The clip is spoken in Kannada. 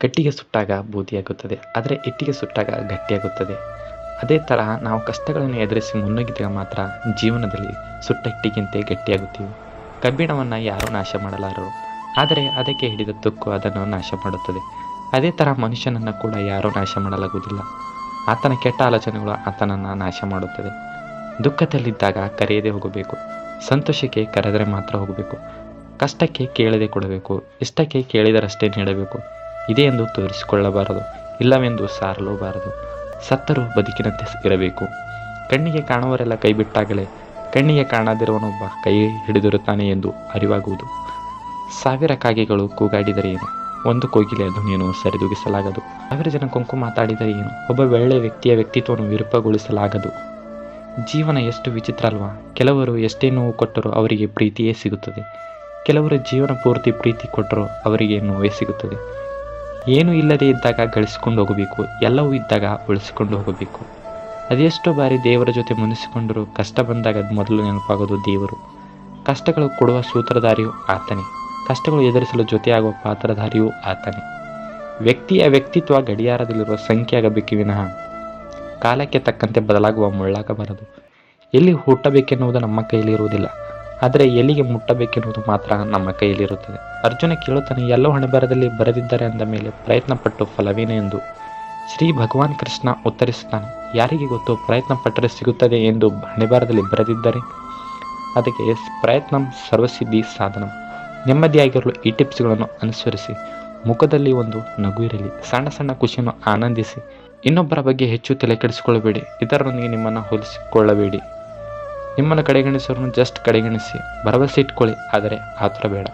ಕಟ್ಟಿಗೆ ಸುಟ್ಟಾಗ ಬೂದಿಯಾಗುತ್ತದೆ, ಆದರೆ ಇಟ್ಟಿಗೆ ಸುಟ್ಟಾಗ ಗಟ್ಟಿಯಾಗುತ್ತದೆ. ಅದೇ ಥರ ನಾವು ಕಷ್ಟಗಳನ್ನು ಎದುರಿಸಿ ಮುನ್ನುಗ್ಗಿದಾಗ ಮಾತ್ರ ಜೀವನದಲ್ಲಿ ಸುಟ್ಟ ಇಟ್ಟಿಗಿಂತೆ ಗಟ್ಟಿಯಾಗುತ್ತೀವಿ. ಕಬ್ಬಿಣವನ್ನು ಯಾರೂ ನಾಶ ಮಾಡಲಾರರು, ಆದರೆ ಅದಕ್ಕೆ ಹಿಡಿದ ತುಕ್ಕು ಅದನ್ನು ನಾಶ ಮಾಡುತ್ತದೆ. ಅದೇ ಥರ ಮನುಷ್ಯನನ್ನು ಕೂಡ ಯಾರೂ ನಾಶ ಮಾಡಲಾಗುವುದಿಲ್ಲ. ಆತನ ಕೆಟ್ಟ ಆಲೋಚನೆಗಳು ಆತನನ್ನು ನಾಶ ಮಾಡುತ್ತದೆ. ದುಃಖದಲ್ಲಿದ್ದಾಗ ಕರೆಯದೇ ಹೋಗಬೇಕು, ಸಂತೋಷಕ್ಕೆ ಕರೆದರೆ ಮಾತ್ರ ಹೋಗಬೇಕು, ಕಷ್ಟಕ್ಕೆ ಕೇಳದೆ ಕೊಡಬೇಕು, ಇಷ್ಟಕ್ಕೆ ಕೇಳಿದರಷ್ಟೇ ನೀಡಬೇಕು. ಇದೆ ಎಂದು ತೋರಿಸಿಕೊಳ್ಳಬಾರದು, ಇಲ್ಲವೆಂದು ಸಾರಲೂಬಾರದು. ಸತ್ತರೂ ಬದುಕಿನಂತೆ ಇರಬೇಕು. ಕಣ್ಣಿಗೆ ಕಾಣುವರೆಲ್ಲ ಕೈ ಬಿಟ್ಟಾಗಲೇ ಕಣ್ಣಿಗೆ ಕಾಣದಿರುವನೊಬ್ಬ ಕೈ ಹಿಡಿದಿರುತ್ತಾನೆ ಎಂದು ಅರಿವಾಗುವುದು. ಸಾವಿರ ಕಾಗೆಗಳು ಕೂಗಾಡಿದರೆ ಏನು? ಒಂದು ಕೋಗಿಲೆಯ ಧ್ವನಿಯನ್ನು ಸರಿದೂಗಿಸಲಾಗದು. ಸಾವಿರ ಜನ ಕೊಂಕು ಮಾತಾಡಿದರೆ ಏನು? ಒಬ್ಬ ಒಳ್ಳೆಯ ವ್ಯಕ್ತಿಯ ವ್ಯಕ್ತಿತ್ವವನ್ನು ವಿರೂಪಗೊಳಿಸಲಾಗದು. ಜೀವನ ಎಷ್ಟು ವಿಚಿತ್ರ ಅಲ್ವಾ? ಕೆಲವರು ಎಷ್ಟೇ ನೋವು ಕೊಟ್ಟರೂ ಅವರಿಗೆ ಪ್ರೀತಿಯೇ ಸಿಗುತ್ತದೆ. ಕೆಲವರು ಜೀವನ ಪೂರ್ತಿ ಪ್ರೀತಿ ಕೊಟ್ಟರೂ ಅವರಿಗೆ ನೋವೇ ಸಿಗುತ್ತದೆ. ಏನೂ ಇಲ್ಲದೆ ಇದ್ದಾಗ ಗಳಿಸಿಕೊಂಡು ಹೋಗಬೇಕು, ಎಲ್ಲವೂ ಇದ್ದಾಗ ಉಳಿಸಿಕೊಂಡು ಹೋಗಬೇಕು. ಅದೆಷ್ಟೋ ಬಾರಿ ದೇವರ ಜೊತೆ ಮುನಿಸಿಕೊಂಡರೂ ಕಷ್ಟ ಬಂದಾಗ ಅದು ಮೊದಲು ನೆನಪಾಗೋದು ದೇವರು. ಕಷ್ಟಗಳು ಕೊಡುವ ಸೂತ್ರಧಾರಿಯು ಆತನೇ. ಕಷ್ಟಗಳು ಎದುರಿಸಲು ಜೊತೆಯಾಗುವ ಪಾತ್ರಧಾರಿಯೂ ಆತನೇ. ವ್ಯಕ್ತಿಯ ವ್ಯಕ್ತಿತ್ವ ಗಡಿಯಾರದಲ್ಲಿರುವ ಸಂಖ್ಯೆ ಆಗಬೇಕು ವಿನಃ. ಕಾಲಕ್ಕೆ ತಕ್ಕಂತೆ ಬದಲಾಗುವ ಮುಳ್ಳಾಗಬಾರದು. ಎಲ್ಲಿ ಹುಟ್ಟಬೇಕೆನ್ನುವುದು ನಮ್ಮ ಕೈಯಲ್ಲಿರುವುದಿಲ್ಲ. ಆದರೆ ಎಲ್ಲಿಗೆ ಮುಟ್ಟಬೇಕೆನ್ನುವುದು ಮಾತ್ರ ನಮ್ಮ ಕೈಯಲ್ಲಿರುತ್ತದೆ. ಅರ್ಜುನ ಕೇಳುತ್ತಾನೆ, ಎಲ್ಲೋ ಹಣೆಬರದಲ್ಲಿ ಬರೆದಿದ್ದಾರೆ ಅಂದ ಮೇಲೆ ಪ್ರಯತ್ನ ಪಟ್ಟು ಫಲವೇನು ಎಂದು. ಶ್ರೀ ಭಗವಾನ್ ಕೃಷ್ಣ ಉತ್ತರಿಸುತ್ತಾನೆ, ಯಾರಿಗೆ ಗೊತ್ತು ಪ್ರಯತ್ನ ಪಟ್ಟರೆ ಸಿಗುತ್ತದೆ ಎಂದು ಹಣೆಬಾರದಲ್ಲಿ ಬರೆದಿದ್ದಾರೆ? ಅದಕ್ಕೆ ಪ್ರಯತ್ನ ಸರ್ವಸಿದ್ಧಿ ಸಾಧನ. ನೆಮ್ಮದಿಯಾಗಿರಲು ಈ ಟಿಪ್ಸ್ಗಳನ್ನು ಅನುಸರಿಸಿ, ಮುಖದಲ್ಲಿ ಒಂದು ನಗು ಇರಲಿ, ಸಣ್ಣ ಸಣ್ಣ ಖುಷಿಯನ್ನು ಆನಂದಿಸಿ, ಇನ್ನೊಬ್ಬರ ಬಗ್ಗೆ ಹೆಚ್ಚು ತಲೆ ಕೆಡಿಸಿಕೊಳ್ಳಬೇಡಿ ಇತರರೊಂದಿಗೆ ನಿಮ್ಮನ್ನು ಹೋಲಿಸಿಕೊಳ್ಳಬೇಡಿ. ನಿಮ್ಮನ್ನು ಕಡೆಗಣಿಸೋರನ್ನು ಜಸ್ಟ್ ಕಡೆಗಣಿಸಿ. ಭರವಸೆ ಇಟ್ಕೊಳ್ಳಿ ಆದರೆ ಆ ಥರ ಬೇಡ.